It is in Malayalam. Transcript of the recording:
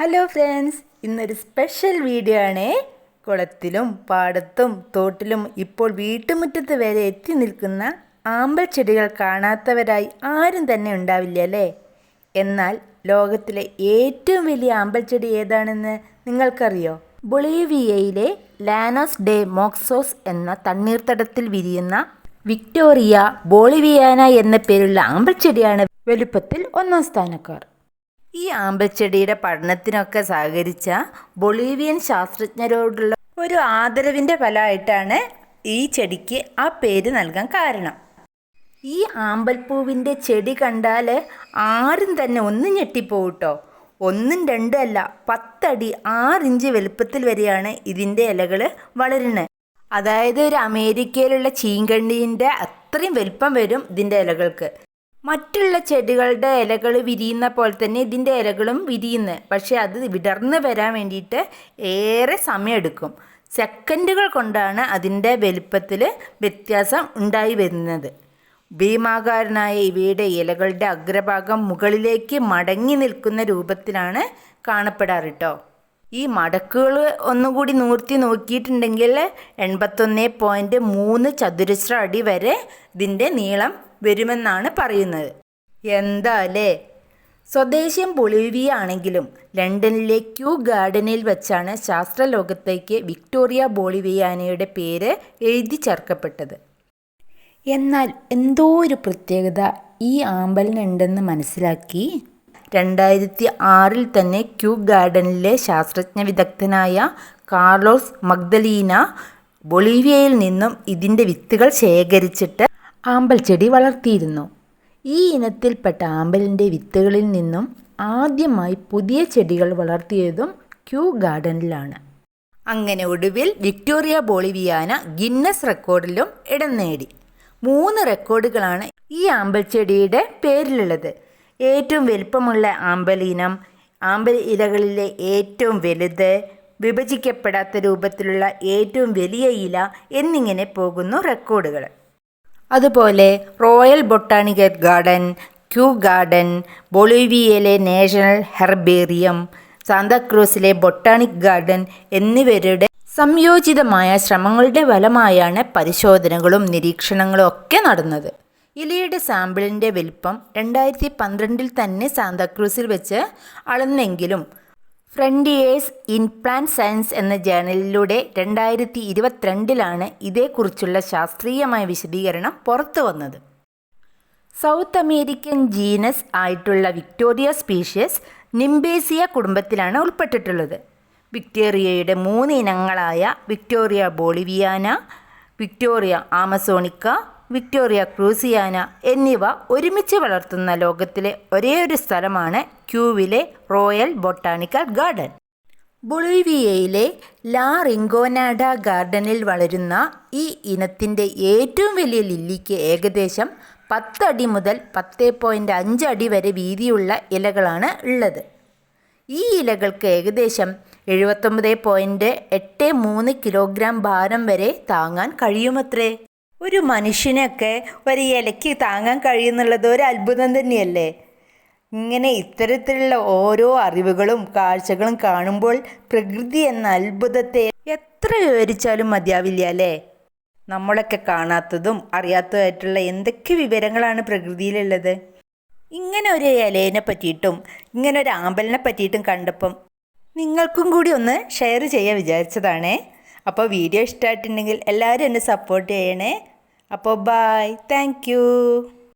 ഹലോ ഫ്രണ്ട്സ് ഇന്നൊരു സ്പെഷ്യൽ വീഡിയോ ആണ്. കുളത്തിലും പാടത്തും തോട്ടിലും ഇപ്പോൾ വീട്ടുമുറ്റത്ത് വരെ എത്തി നിൽക്കുന്ന ആമ്പൽ ചെടികൾ കാണാത്തവരായി ആരും തന്നെ ഉണ്ടാവില്ല അല്ലേ? എന്നാൽ ലോകത്തിലെ ഏറ്റവും വലിയ ആമ്പൽ ചെടി ഏതാണെന്ന് നിങ്ങൾക്കറിയോ? ബൊളീവിയയിലെ ലാനോസ് ഡെ മോക്സോസ് എന്ന തണ്ണീർത്തടത്തിൽ വിരിയുന്ന വിക്ടോറിയ ബോളിവിയാന എന്ന പേരുള്ള ആമ്പൽ ചെടിയാണ് വലുപ്പത്തിൽ ഒന്നാം സ്ഥാനക്കാർ. ഈ ആമ്പൽച്ചെടിയുടെ പഠനത്തിനൊക്കെ സഹകരിച്ച ബൊളീവിയൻ ശാസ്ത്രജ്ഞരോടുള്ള ഒരു ആദരവിന്റെ ഫലമായിട്ടാണ് ഈ ചെടിക്ക് ആ പേര് നൽകാൻ കാരണം. ഈ ആമ്പൽപ്പൂവിന്റെ ചെടി കണ്ടാൽ ആരും തന്നെ ഒന്ന് ഞെട്ടിപ്പോട്ടോ ഒന്നും രണ്ടും അല്ല പത്തടി ആറിഞ്ച് വലുപ്പത്തിൽ വരെയാണ് ഇതിന്റെ ഇലകൾ വളരുന്നത്. അതായത് ഒരു അമേരിക്കയിലുള്ള ചീങ്കണ്ണീന്റെ അത്രയും വലുപ്പം വരും ഇതിന്റെ ഇലകൾക്ക്. മറ്റുള്ള ചെടികളുടെ ഇലകൾ വിരിയുന്ന പോലെ തന്നെ ഇതിന്റെ ഇലകളും വിരിയുന്നത് പക്ഷേ അത് വിടർന്ന് വരാൻ വേണ്ടിയിട്ട് ഏറെ സമയമെടുക്കും. സെക്കൻഡുകൾ കൊണ്ടാണ് അതിന്റെ വലിപ്പത്തിൽ വ്യത്യാസം ഉണ്ടായി വരുന്നത്. ഭീമാകാരനായ ഇവയുടെ ഇലകളുടെ അഗ്രഭാഗം മുകളിലേക്ക് മടങ്ങി നിൽക്കുന്ന രൂപത്തിലാണ് കാണപ്പെടാറ് കേട്ടോ ഈ മടക്കുകൾ ഒന്നുകൂടി നൂർത്തി നോക്കിയിട്ടുണ്ടെങ്കിൽ എൺപത്തൊന്ന് പോയിന്റ് മൂന്ന് ചതുരശ്ര അടി വരെ ഇതിന്റെ നീളം വരുമെന്നാണ് പറയുന്നത്. എന്താ അല്ലേ സ്വദേശം ബൊളീവിയ ആണെങ്കിലും ലണ്ടനിലെ ക്യൂ ഗാർഡനിൽ വെച്ചാണ് ശാസ്ത്രലോകത്തേക്ക് വിക്ടോറിയ ബോളിവിയാനയുടെ പേര് എഴുതി ചേർക്കപ്പെട്ടത്. എന്നാൽ എന്തോ ഒരു പ്രത്യേകത ഈ ആമ്പലിനുണ്ടെന്ന് മനസ്സിലാക്കി? രണ്ടായിരത്തി ആറിൽ തന്നെ ക്യൂ ഗാർഡനിലെ ശാസ്ത്രജ്ഞ വിദഗ്ധനായ കാർലോസ് മഗ്ദലീന ബൊളീവിയയിൽ നിന്നും ഇതിന്റെ വിത്തുകൾ ശേഖരിച്ചിട്ട് ആമ്പൽ ചെടി വളർത്തിയിരുന്നു. ഈ ഇനത്തിൽപ്പെട്ട ആമ്പലിന്റെ വിത്തുകളിൽ നിന്നും ആദ്യമായി പുതിയ ചെടികൾ വളർത്തിയതും ക്യൂ ഗാർഡനിലാണ്. അങ്ങനെ ഒടുവിൽ വിക്ടോറിയ ബോളിവിയാന ഗിന്നസ് റെക്കോർഡിലും ഇടം നേടി. മൂന്ന് റെക്കോർഡുകളാണ് ഈ ആമ്പൽ ചെടിയുടെ പേരിലുള്ളത്. ഏറ്റവും വലുപ്പമുള്ള ആമ്പൽ ഇനം ആമ്പൽ ഇലകളിലെ ഏറ്റവും വലുത് വിഭജിക്കപ്പെടാത്ത രൂപത്തിലുള്ള ഏറ്റവും വലിയ ഇല എന്നിങ്ങനെ പോകുന്നു റെക്കോർഡുകൾ. അതുപോലെ royal botanical garden kew garden ബൊളീവിയയിലെ national herbarium സാന്താക്രൂസിലെ ബൊട്ടാണിക് ഗാർഡൻ എന്നിവരുടെ സംയോജിതമായ ശ്രമങ്ങളുടെ ഫലമായാണ് പരിശോധനകളും നിരീക്ഷണങ്ങളും ഒക്കെ നടന്നത്. ഇലയുടെ സാമ്പിളിന്റെ വലിപ്പം രണ്ടായിരത്തി പന്ത്രണ്ടിൽ തന്നെ സാന്താക്രൂസിൽ വെച്ച് അളന്നെങ്കിലും ഫ്രണ്ടിയേഴ്സ് ഇൻ പ്ലാന്റ് സയൻസ് എന്ന ജേണലിലൂടെ രണ്ടായിരത്തി ഇരുപത്തിരണ്ടിലാണ് ഇതേക്കുറിച്ചുള്ള ശാസ്ത്രീയമായ വിശദീകരണം പുറത്തു വന്നത്. സൗത്ത് അമേരിക്കൻ ജീനസ് ആയിട്ടുള്ള വിക്ടോറിയ സ്പീഷ്യസ് നിംബേസിയ കുടുംബത്തിലാണ് ഉൾപ്പെട്ടിട്ടുള്ളത്. വിക്ടോറിയയുടെ മൂന്ന് ഇനങ്ങളായ Victoria boliviana Victoria amazonica Victoria cruziana എന്നിവ ഒരുമിച്ച് വളർത്തുന്ന ലോകത്തിലെ ഒരേയൊരു സ്ഥലമാണ് ക്യൂവിലെ റോയൽ ബൊട്ടാണിക്കൽ ഗാർഡൻ. ബൊളീവിയയിലെ ലാ റിങ്കോനാഡ ഗാർഡനിൽ വളരുന്ന ഈ ഇനത്തിന്റെ ഏറ്റവും വലിയ ലില്ലിക്ക് ഏകദേശം പത്തടി മുതൽ പത്ത് പോയിന്റ് അഞ്ച് അടി വരെ വീതിയുള്ള ഇലകളാണ് ഉള്ളത്. ഈ ഇലകൾക്ക് ഏകദേശം എഴുപത്തൊമ്പത് പോയിന്റ് എട്ട് മൂന്ന് കിലോഗ്രാം ഭാരം വരെ താങ്ങാൻ കഴിയുമത്രേ? ഒരു മനുഷ്യനൊക്കെ ഒരു ഇലയ്ക്ക് താങ്ങാൻ കഴിയുന്നുള്ളത് ഒരു അത്ഭുതം തന്നെയല്ലേ? ഇങ്ങനെ ഇത്തരത്തിലുള്ള ഓരോ അറിവുകളും കാഴ്ചകളും കാണുമ്പോൾ പ്രകൃതി എന്ന അത്ഭുതത്തെ എത്ര വിവരിച്ചാലും മതിയാവില്ല അല്ലേ? നമ്മളൊക്കെ കാണാത്തതും അറിയാത്തതായിട്ടുള്ള എന്തൊക്കെ വിവരങ്ങളാണ് പ്രകൃതിയിലുള്ളത്? ഇങ്ങനെ ഒരു ഇലേനെ പറ്റിയിട്ടും ഇങ്ങനെ ഒരു ആമ്പലിനെ പറ്റിയിട്ടും കണ്ടപ്പം നിങ്ങൾക്കും കൂടി ഒന്ന് ഷെയർ ചെയ്യാൻ വിചാരിച്ചതാണേ. അപ്പോൾ വീഡിയോ ഇഷ്ടമായിട്ടുണ്ടെങ്കിൽ എല്ലാവരും എന്നെ സപ്പോർട്ട് ചെയ്യണേ. അപ്പോൾ ബായ് താങ്ക്